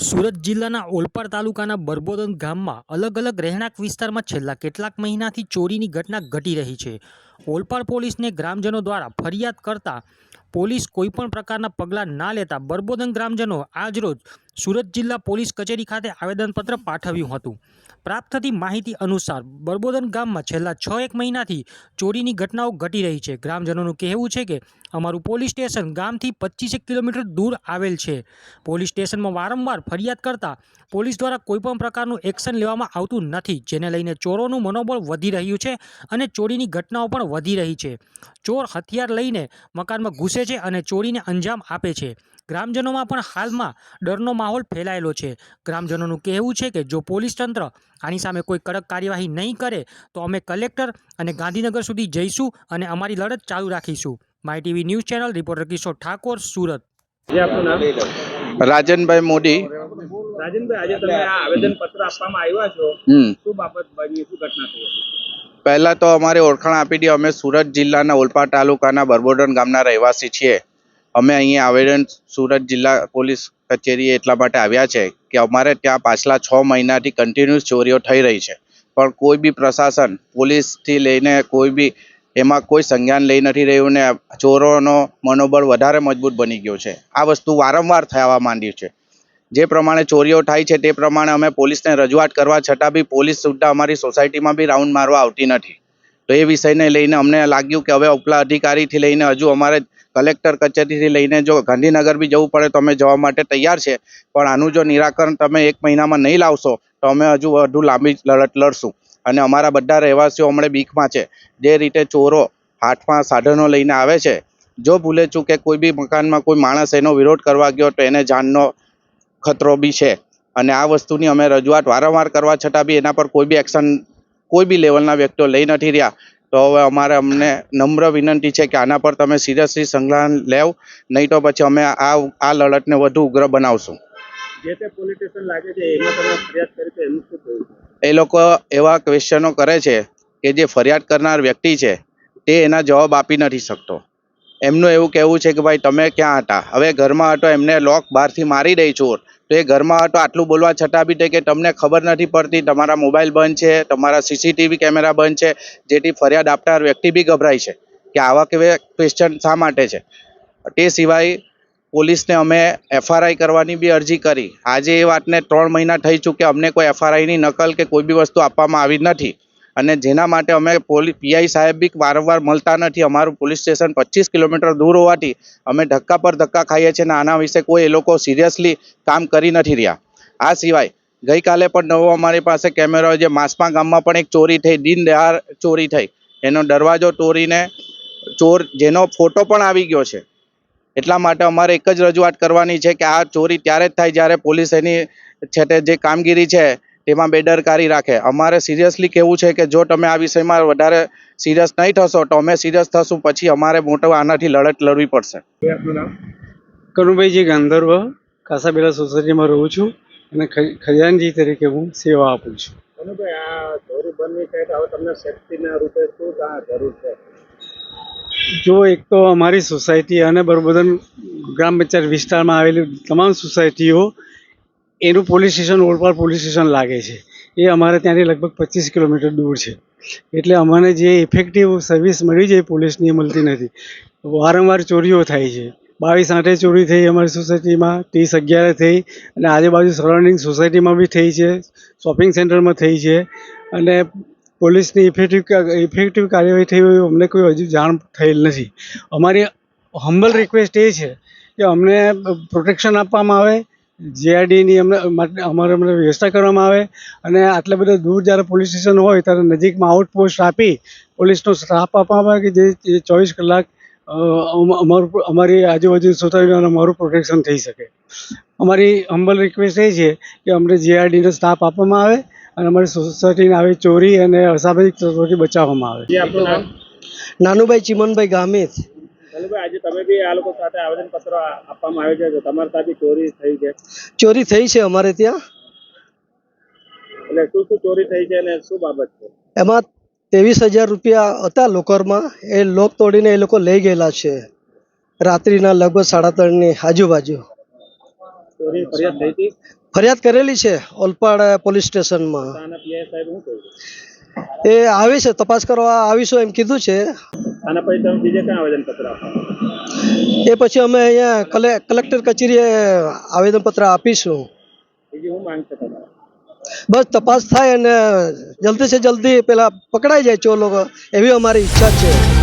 સુરત જિલ્લાના ઓલપાડ તાલુકાના બરબોદન ગામમાં અલગ અલગ રહેણાંક વિસ્તારમાં છેલ્લા કેટલાક મહિનાથી ચોરીની ઘટના ઘટી રહી છે. ઓલપાડ પોલીસને ગ્રામજનો દ્વારા ફરિયાદ કરતા પોલીસ કોઈપણ પ્રકારના પગલાં ના લેતા બરબોદન ગ્રામજનો આજરોજ સુરત જિલ્લા પોલીસ કચેરી ખાતે આવેદનપત્ર પાઠવ્યું હતું. પ્રાપ્ત થતી માહિતી અનુસાર બરબોદન ગામમાં છેલ્લા છ એક મહિનાથી ચોરીની ઘટનાઓ ઘટી રહી છે. ગ્રામજનોનું કહેવું છે કે અમારું પોલીસ સ્ટેશન ગામથી પચીસેક કિલોમીટર દૂર આવેલ છે. પોલીસ સ્ટેશનમાં વારંવાર ફરિયાદ કરતા પોલીસ દ્વારા કોઈપણ પ્રકારનું એક્શન લેવામાં આવતું નથી, જેને લઈને ચોરોનું મનોબળ વધી રહ્યું છે અને ચોરીની ઘટનાઓ પણ વધી રહી છે. ચોર હથિયાર લઈને મકાનમાં ઘૂસે છે અને ચોરીને અંજામ આપે છે. ગ્રામજનોમાં પણ હાલમાં ડરનો માહોલ ફેલાયેલો છે. ગ્રામજનોનું કહેવું છે કે જો પોલીસ તંત્ર આની સામે કોઈ કડક કાર્યવાહી નહીં કરે તો અમે કલેક્ટર અને ગાંધીનગર સુધી જઈશું અને અમારી લડત ચાલુ રાખીશું. My TV news channel reporter Kishor Thakor Surat. જે રાજનભાઈ મોદી. રાજનભાઈ આજે તમે આ આવેદન પત્ર આપવામાં આવ્યા છો. શું બાબત બની? શું ઘટના થઈ? પહેલા તો અમારે ઓળખાણ આપી દઈએ અમે સુરત જિલ્લાના ઓલપા તાલુકાના બરબોડન ગામના રહેવાસી છીએ. અમે અહીંયા આવેદન સુરત જિલ્લા પોલીસ કચેરીએ એટલા માટે આવ્યા છે કે અમારે ત્યાં પાછલા છ મહિનાથી કન્ટિન્યુઅસ ચોરીઓ થઈ રહી છે. પણ કોઈ બી પ્રશાસન, પોલીસથી લઈને કોઈ બી, એમાં કોઈ સંજ્ઞાન લઈ નથી રહ્યું ને ચોરોનો મનોબળ વધારે મજબૂત બની ગયો છે. આ વસ્તુ વારંવાર થવા માંડ્યું છે. જે પ્રમાણે ચોરીઓ થાય છે તે પ્રમાણે અમે પોલીસને રજૂઆત કરવા છતાં બી પોલીસ સુદ્ધા અમારી સોસાયટીમાં બી રાઉન્ડ મારવા આવતી નથી. તો એ વિષયને લઈને અમને લાગ્યું કે હવે ઉપલા અધિકારીથી લઈને હજુ અમારે કલેક્ટર કચેરીથી લઈને જો ગાંધીનગર બી જવું પડે તો અમે જવા માટે તૈયાર છે. પણ આનું જો નિરાકરણ તમે એક મહિનામાં નહીં લાવશો તો અમે હજુ વધુ લાંબી લડત લડશું. અને અમારા બધા રહેવાસીઓ હમણાં બીકમાં છે. જે રીતે ચોરો હાથમાં સાધનો લઈને આવે છે. જો ભૂલે ચૂકે કોઈ બી મકાનમાં કોઈ માણસ એનો વિરોધ કરવા ગયો તો એને જાનનો ખતરો બી છે. અને આ વસ્તુની અમે રજૂઆત વારંવાર કરવા છતાં બી એના પર કોઈ બી એક્શન કોઈ બી લેવલના વ્યક્તિઓ લઈ નથી રહ્યા. તો હવે અમારે અમને નમ્ર વિનંતી છે કે આના પર તમે સિરિયસલી સંજ્ઞાન લેવ નહીં તો પછી અમે આ આ લડતને વધુ ઉગ્ર બનાવશું. એ લોકો એવા ક્વેશ્ચનો કરે છે કે જે ફરિયાદ કરનાર વ્યક્તિ છે તે એના જવાબ આપી નથી શકતો. એમનું એવું કહેવું છે કે ભાઈ તમે ક્યાં હતા? હવે ઘરમાં હતો એમને લોક બહારથી મારી દઈ ચોર. તો એ ઘરમાં હતો આટલું બોલવા છતાં બી કે તમને ખબર નથી પડતી, તમારા મોબાઈલ બંધ છે, તમારા સીસીટીવી કેમેરા બંધ છે, જેથી ફરિયાદ આપનાર વ્યક્તિ બી ગભરાય છે કે આવા કેવા ક્વેશ્ચન શા માટે છે? તે સિવાય પોલીસને અમે એફઆરઆઈ કરવાની બી અરજી કરી. આજે એ વાતને ત્રણ મહિના થઈ ચૂક્યા, અમને કોઈ એફઆરઆઈની નકલ કે કોઈ બી વસ્તુ આપવામાં આવી નથી. અને જેના માટે અમે પોલીસ પીઆઈ સાહેબ બી વારંવાર મળતા નથી. અમારું પોલીસ સ્ટેશન પચીસ કિલોમીટર દૂર હોવાથી અમે ધક્કા પર ધક્કા ખાઈએ છીએ અને આના વિશે કોઈ એ લોકો સિરિયસલી કામ કરી નથી રહ્યા. આ સિવાય ગઈકાલે પણ નવો અમારી પાસે કેમેરો જે માસપા ગામમાં પણ એક ચોરી થઈ દિન દયાળ ચોરી થઈ. એનો દરવાજો તોડીને ચોર, જેનો ફોટો પણ આવી ગયો છે. એટલા માટે અમારે એક જ રજૂઆત કરવાની છે કે આ ચોરી ત્યારે જ થાય જ્યારે પોલીસ એની છે તે જે કામગીરી છે તેમાં બેદરકારી રાખે. અમારે સિરિયસલી કહેવું છે કે જો તમે આ વિષયમાં વધારે સિરિયસ નહીં થશો તો અમે સિરિયસ થશું પછી અમારે મોટો આનાથી લડત લડવી પડશે. જે આપનું નામ? કરુણભાઈજી ગાંધર્વ કાસાબેલા સોસાયટીમાં રહું છું અને ખજાનજી તરીકે હું સેવા આપું છે? જો એક તો અમારી સોસાયટી અને બરોબર ગ્રામ પંચાયત વિસ્તારમાં આવેલી તમામ સોસાયટીઓ એનું police station Olpad police station લાગે છે. એ અમારે ત્યાંથી લગભગ પચીસ કિલોમીટર દૂર છે. એટલે અમને જે ઇફેક્ટિવ સર્વિસ મળી જાય પોલીસની મળતી નથી. વારંવાર ચોરીઓ થાય છે. બાવીસ આઠે ચોરી થઈ અમારી સોસાયટીમાં, ત્રીસ અગિયારે થઈ અને આજુબાજુ સરાઉન્ડિંગ સોસાયટીમાં બી થઈ છે શોપિંગ સેન્ટરમાં થઈ છે. અને પોલીસની ઇફેક્ટિવ ઇફેક્ટિવ કાર્યવાહી થઈ હોય અમને કોઈ હજુ જાણ થયેલ નથી. અમારી હમ્બલ રિક્વેસ્ટ એ છે કે અમને પ્રોટેક્શન આપવામાં આવે જીઆરડીની અમને અમારે અમને વ્યવસ્થા કરવામાં આવે અને આટલા બધા દૂર જ્યારે પોલીસ સ્ટેશન હોય ત્યારે નજીકમાં આઉટપોસ્ટ આપી પોલીસનો સ્ટાફ આપવામાં આવે કે જે ચોવીસ કલાક અમારું અમારી આજુબાજુ અને અમારું પ્રોટેક્શન થઈ શકે. અમારી હમ્બલ રિક્વેસ્ટ એ છે કે અમને જીઆરડીનો સ્ટાફ આપવામાં આવે અને અમારી સોસાયટીને આવી ચોરી અને અસામાજિક તત્વોથી બચાવવામાં આવે. નાનુભાઈ ચિમનભાઈ ગામિત. કનુભાઈ આજે તમે બી આ લોકો સાથે આવેદન પત્ર આપવામાં આવે છે તો તમારે ચોરી થઈ છે. ચોરી થઈ છે અમારે ત્યાં? એટલે શું શું ચોરી થઈ છે અને શું બાબત છે? એમાં ત્રેવીસ હજાર રૂપિયા હતા લોકરમાં. એ લોક તોડીને એ લોકો લઈ ગયેલા છે. રાત્રિના લગભગ સાડા ત્રણની આજુબાજુ. ચોરી ફરિયાદ થઈ હતી? ફરિયાદ કરેલી છે ઓલપાડ પોલીસ સ્ટેશનમાં. એ આવી છે તપાસ કરવા આવીશું એમ કીધું છે. આના પછી તમે બીજે ક્યાં આવેદન પત્ર એ પછી અમે અહીંયા કલેક્ટર કચેરીએ આવેદનપત્ર આપીશું. બીજી શું માંગ છે બસ તપાસ થાય અને જલ્દી સે જલ્દી પેલા પકડાઈ જાય ચોર લોકો એવી અમારી ઈચ્છા છે.